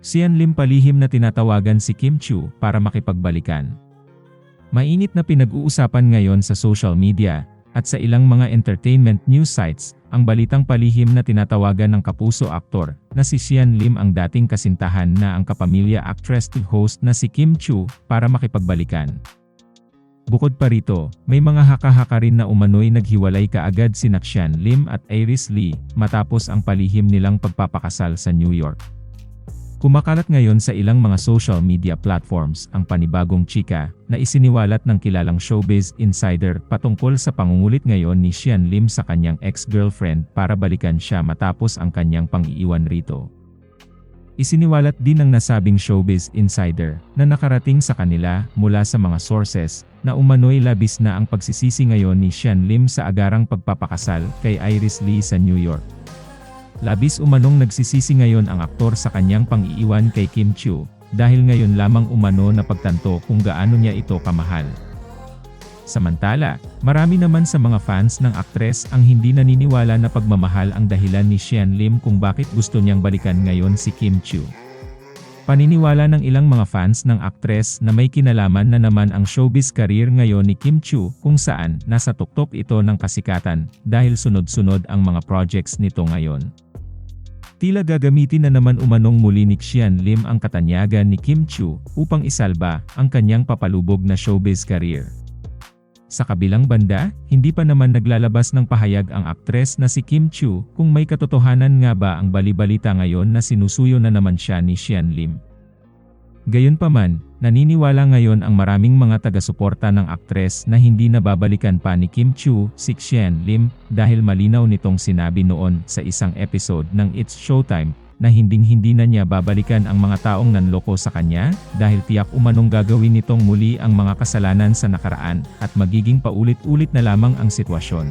Sian Lim palihim na tinatawagan si Kim Chu para makipagbalikan. Mainit na pinag-uusapan ngayon sa social media at sa ilang mga entertainment news sites ang balitang palihim na tinatawagan ng kapuso aktor na si Sian Lim ang dating kasintahan na ang kapamilya actress to host na si Kim Chu para makipagbalikan. Bukod pa rito, may mga haka-haka rin na umano'y naghiwalay kaagad si Sian Lim at Iris Lee matapos ang palihim nilang pagpapakasal sa New York. Kumakalat ngayon sa ilang mga social media platforms ang panibagong chika na isiniwalat ng kilalang showbiz insider patungkol sa pangungulit ngayon ni Sian Lim sa kanyang ex-girlfriend para balikan siya matapos ang kanyang pang-iiwan rito. Isiniwalat din ng nasabing showbiz insider na nakarating sa kanila mula sa mga sources na umano'y labis na ang pagsisisi ngayon ni Sian Lim sa agarang pagpapakasal kay Iris Lee sa New York. Labis umanong nagsisisi ngayon ang aktor sa kanyang pang-iiwan kay Kim Chiu, dahil ngayon lamang umano na pagtanto kung gaano niya ito kamahal. Samantala, marami naman sa mga fans ng aktres ang hindi naniniwala na pagmamahal ang dahilan ni Sian Lim kung bakit gusto niyang balikan ngayon si Kim Chiu. Paniniwala ng ilang mga fans ng aktres na may kinalaman na naman ang showbiz career ngayon ni Kim Chiu kung saan nasa tuktok ito ng kasikatan dahil sunod-sunod ang mga projects nito ngayon. Tila gagamitin na naman umanong muli ni Xian Lim ang katanyagan ni Kim Chiu upang isalba ang kanyang papalubog na showbiz career. Sa kabilang banda, hindi pa naman naglalabas ng pahayag ang aktres na si Kim Chiu kung may katotohanan nga ba ang balibalita ngayon na sinusuyo na naman siya ni Xian Lim. Gayunpaman, naniniwala ngayon ang maraming mga taga-suporta ng aktres na hindi nababalikan pa ni Kim Chiu si Xian Lim dahil malinaw nitong sinabi noon sa isang episode ng It's Showtime na hinding-hindi na niya babalikan ang mga taong nanloko sa kanya dahil tiyak umanong gagawin nitong muli ang mga kasalanan sa nakaraan at magiging paulit-ulit na lamang ang sitwasyon.